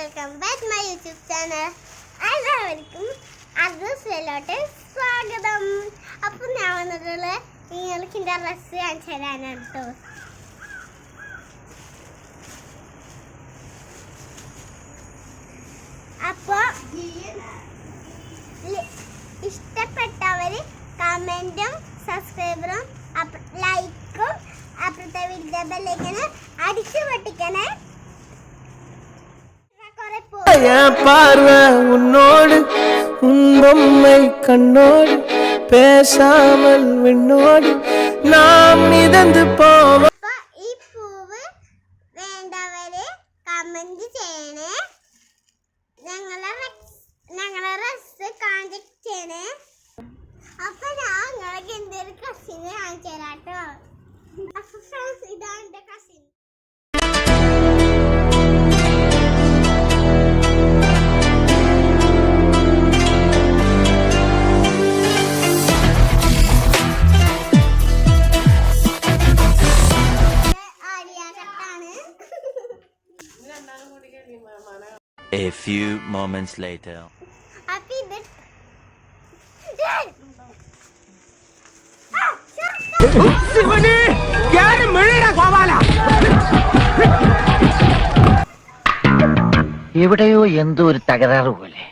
Welcome back my YouTube channel എല്ലാവർക്കും അഡ്രസ്സിലോട്ട് സ്വാഗതം. അപ്പം ഞാൻ വന്നിട്ടുള്ള നിങ്ങൾക്ക് എന്റെ ഡ്രസ്സ് കാണിച്ചു തരാനാണ് കേട്ടോ അപ്പോൾ ഇഷ്ടപ്പെട്ടവര് കമന്റും സബ്സ്ക്രൈബറും ലൈക്കും അപ്പുറത്തെ വീഡിയോ ബെല്ലിങ്ങനെ അടിച്ചു പൊട്ടിക്കണേ என் பார்வை உன்னோடு உன் பொம்மை கண்ணோடு பேசாமல் விண்ணோடு நாம் மிதந்து போவோம் അപ്പൊ ഈ പൂവ് വേണ്ടവര് കമന്റ് ചെയ്യണേ ഞങ്ങളെ റെക്സ്- ഞങ്ങളെ ഡ്രസ് കോണ്ടാക്ട് ചെയ്യണേ അപ്പൊ ഞാൻ നിങ്ങൾക്ക് എന്തൊരു കസിനെ കാണിച്ചു തരാട്ടോ അപ്പൊ ഫ്രണ്ട്സ് ഇതാണ് എന്റെ cousin A few moments later. അപ്പൊ ഇത് ആ, ശ്ശെ. എവിടെയോ എന്തോ ഒരു തകരാറ് പോലെ